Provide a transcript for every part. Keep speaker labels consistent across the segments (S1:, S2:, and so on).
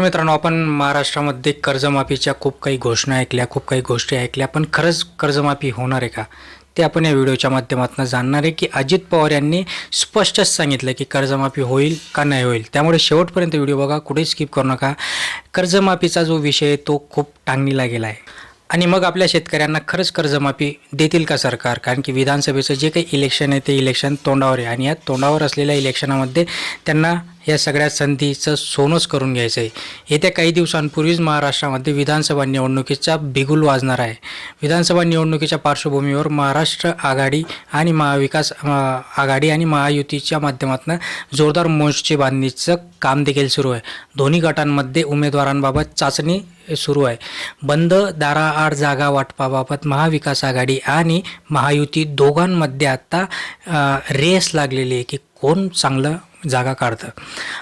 S1: मित्रांनो आपण महाराष्ट्रामध्ये कर्जमाफीच्या खूप काही घोषणा ऐकल्या खूप काही गोष्टी ऐकल्या पण खरंच कर्जमाफी होणार आहे का? ते आपण या व्हिडिओच्या माध्यमातून जाणणार आहे की अजित पवार यांनी स्पष्टच सांगितलं की कर्जमाफी होईल का नाही होईल. त्यामुळे शेवटपर्यंत व्हिडिओ बघा कुठेही स्किप करू नका. कर्जमाफीचा जो विषय आहे तो खूप टांगणीला गेला आहे आणि मग आपल्या शेतकऱ्यांना खरंच कर्जमाफी देतील का सरकार? कारण की विधानसभेचं जे काही इलेक्शन आहे ते इलेक्शन तोंडावर आहे. आणि या तोंडावर असलेल्या इलेक्शनामध्ये त्यांना या सगळ्या संधीचं सोनंच करून घ्यायचं आहे येत्या काही दिवसांपूर्वीच महाराष्ट्रामध्ये विधानसभा निवडणुकीचा बिगुल वाजणार आहे. विधानसभा निवडणुकीच्या पार्श्वभूमीवर महाराष्ट्र आघाडी आणि महाविकास आघाडी आणि महायुतीच्या माध्यमातून जोरदार मोर्चे बांधणीचं काम देखील सुरू आहे. दोन्ही गटांमध्ये उमेदवारांबाबत चाचणी सुरू आहे. बंद दाराआड जागा वाटपाबाबत महाविकास आघाडी आणि महायुती दोघांमध्ये आता रेस लागलेली आहे की कोण चांगलं जागा काढतं.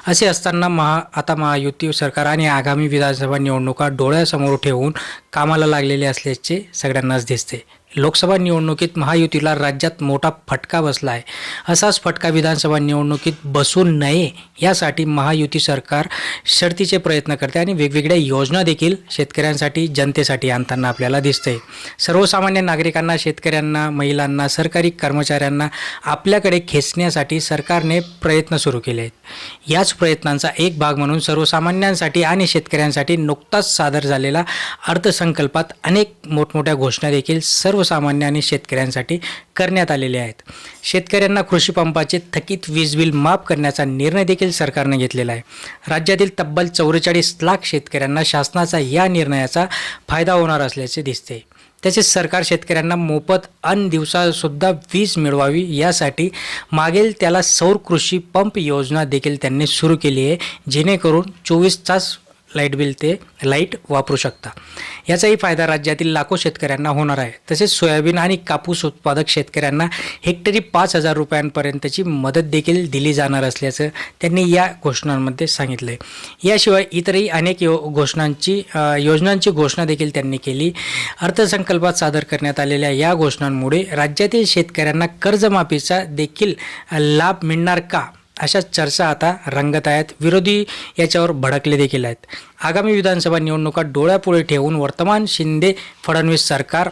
S1: असे असताना महा आता महायुती सरकार आणि आगामी विधानसभा निवडणुका डोळ्यासमोर ठेवून कामाला लागलेले असल्याचे सगळ्यांनाच दिसते. लोकसभा निवडणुकीत महायुतीला राज्यात मोठा फटका बसला आहे असाच फटका विधानसभा निवडणुकीत बसू नये यासाठी महायुती सरकार शर्तीचे प्रयत्न करते आणि वेगवेगळ्या योजना देखील शेतकऱ्यांसाठी जनतेसाठी आणताना आपल्याला दिसते. सर्वसामान्य नागरिकांना शेतकऱ्यांना महिलांना सरकारी कर्मचाऱ्यांना आपल्याकडे खेचण्यासाठी सरकारने प्रयत्न सुरू केले आहेत. याच प्रयत्नांचा एक भाग म्हणून सर्वसामान्यांसाठी आणि शेतकऱ्यांसाठी नुकताच सादर झालेला अर्थसंकल्पात अनेक मोठमोठ्या घोषणा देखील सर्वसामान्य आणि शेतकऱ्यांसाठी करण्यात आलेल्या आहेत. शेतकऱ्यांना कृषी पंपाचे थकीत वीज बिल माफ करण्याचा निर्णय देखील सरकारने घेतलेला आहे. राज्यातील तब्बल चौवेचाळीस लाख शेतकऱ्यांना शासनाचा या निर्णयाचा फायदा होणार असल्याचे दिसते. तसेच सरकार शेतकऱ्यांना मोफत अन दिवसासुद्धा वीज मिळवावी यासाठी मागेल त्याला सौर कृषी पंप योजना देखील त्यांनी सुरू केली आहे. जेणेकरून चोवीस तास लाइट बिल ते लाइट वापरू शकता. याचाही फायदा राज्यातील लाखो शेतकऱ्यांना होणार आहे. तसेच सोयाबीन आणि कापूस उत्पादक शेतकऱ्यांना हेक्टरी पाच हजार रुपयांपर्यंतची मदत देखील दिली जाणार असल्याचं त्यांनी या घोषणांमध्ये सांगितलं आहे याशिवाय इतरही अनेक यो घोषणांची योजनांची घोषणा देखील त्यांनी केली. अर्थसंकल्पात सादर करण्यात आलेल्या या घोषणांमुळे राज्यातील शेतकऱ्यांना कर्जमाफीचा देखील लाभ मिळणार का? अशा चर्चा आता रंगत आहेत. विरोधी याच्यावर भडकले देखील आहेत. आगामी विधानसभा निवडणुका डोळ्यापुढे ठेवून वर्तमान शिंदे फडणवीस सरकार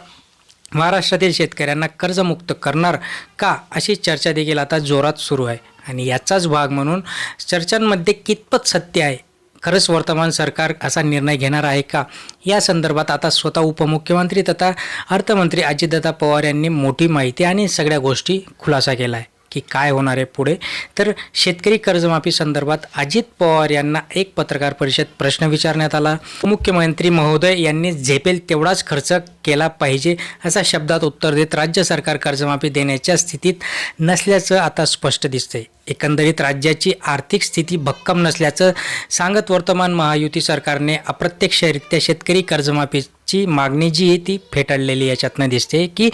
S1: महाराष्ट्रातील शेतकऱ्यांना कर्जमुक्त करणार का अशी चर्चा देखील आता जोरात सुरू आहे. आणि याचाच भाग म्हणून चर्चांमध्ये कितपत सत्य आहे? खरंच वर्तमान सरकार असा निर्णय घेणार आहे का? या संदर्भात आता स्वतः उपमुख्यमंत्री तथा अर्थमंत्री अजितदादा पवार यांनी मोठी माहिती आणि सगळ्या गोष्टी खुलासा केला आहे की काय होणार आहे पुढे. तर शेतकरी कर्जमाफी संदर्भात अजित पवार यांना एक पत्रकार परिषद प्रश्न विचारण्यात आला. मुख्यमंत्री महोदय यांनी झेपेल तेवढाच खर्च केला पाहिजे असा शब्दात उत्तर देत राज्य सरकार कर्जमाफी देण्याच्या स्थितीत नसल्याचं आता स्पष्ट दिसतंय. एकंदरीत राज्याची आर्थिक स्थिती भक्कम नसल्याचं सांगत वर्तमान महायुती सरकारने अप्रत्यक्षरित्या शेतकरी कर्जमाफीची मागणी जी आहे ती फेटाळलेली याच्यातनं दिसते की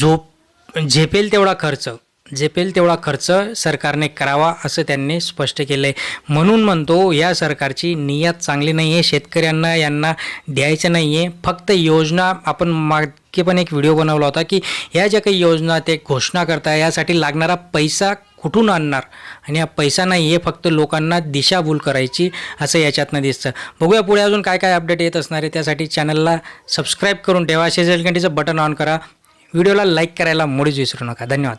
S1: झोप झेपेल तेवढा खर्च झेपेल तेवढा खर्च सरकारने करावा असं त्यांनी स्पष्ट केलं आहे म्हणून म्हणतो या सरकारची नियत चांगली नाही आहे शेतकऱ्यांना यांना द्यायचं नाही आहे फक्त योजना आपण मागे पण एक व्हिडिओ बनवला होता की या ज्या काही योजना ते घोषणा करताय यासाठी लागणारा पैसा कुठून आणणार? आणि हा पैसा नाही आहे फक्त लोकांना दिशाभूल करायची असं याच्यातनं दिसतं. बघूया पुढे अजून काय काय अपडेट येत असणार आहे त्यासाठी चॅनलला सबस्क्राईब करून ठेवा. शेजारी घंटीचं बटन ऑन करा. व्हिडिओला लाईक करायला मुळीच विसरू नका. धन्यवाद.